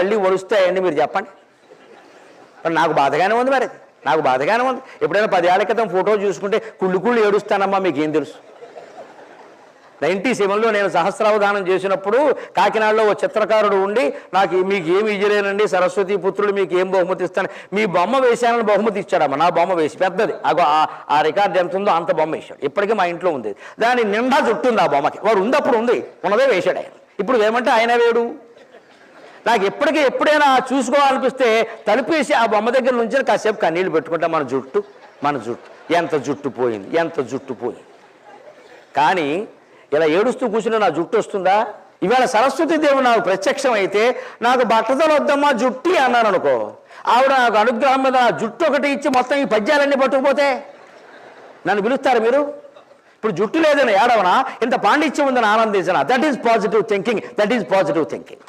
మళ్ళీ వరుస్తాయండి మీరు చెప్పండి. మరి నాకు బాధగానే ఉంది మరి. నాకు బాధగానే ఉంది. ఎప్పుడైనా పదేళ్ళ క్రితం ఫోటో చూసుకుంటే కుళ్ళు కుళ్ళు ఏడుస్తానమ్మా మీకేం తెలుసు. నైన్టీ సెవెన్లో నేను సహస్రావధానం చేసినప్పుడు కాకినాడలో ఓ చిత్రకారుడు ఉండి నాకు మీకు ఏమి ఇయ్యలేనండి సరస్వతి పుత్రుడు మీకు ఏం బహుమతి ఇస్తాను మీ బొమ్మ వేశానని బహుమతి ఇచ్చాడమ్మ నా బొమ్మ వేసి పెద్దది. అగో ఆ- రికార్డు రికార్డ్ ఎంత ఉందో అంత బొమ్మ వేశాడు. ఇప్పటికీ మా ఇంట్లో ఉంది. దాని నిండా చుట్టుంది ఆ బొమ్మకి. వారు ఉంది అప్పుడు ఉంది ఉన్నదే వేశాడు ఆయన. ఇప్పుడు ఏమంటే ఆయన వేడు? నాకు ఎప్పటికీ ఎప్పుడైనా చూసుకోవాలనిపిస్తే తలుపేసి ఆ బొమ్మ దగ్గర నుంచి కాసేపు కన్నీళ్ళు పెట్టుకుంటా మన జుట్టు మన జుట్టు. ఎంత జుట్టు పోయింది ఎంత జుట్టు పోయింది. కానీ ఇలా ఏడుస్తూ కూర్చుని నా జుట్టు వస్తుందా? ఇవాళ సరస్వతి దేవుడు నాకు ప్రత్యక్షం అయితే నాకు బట్టతలు వద్దమ్మా జుట్టి అన్నాను అనుకో. ఆవిడ నాకు అనుగ్రహం మీద నా జుట్టు ఒకటి ఇచ్చి మొత్తం ఈ పద్యాలన్నీ పట్టుకుపోతే నన్ను పిలుస్తారు మీరు? ఇప్పుడు జుట్టు లేదని ఏడవనా? ఇంత పాండిత్యం ఉందని ఆనందించిన that is positive thinking that is positive thinking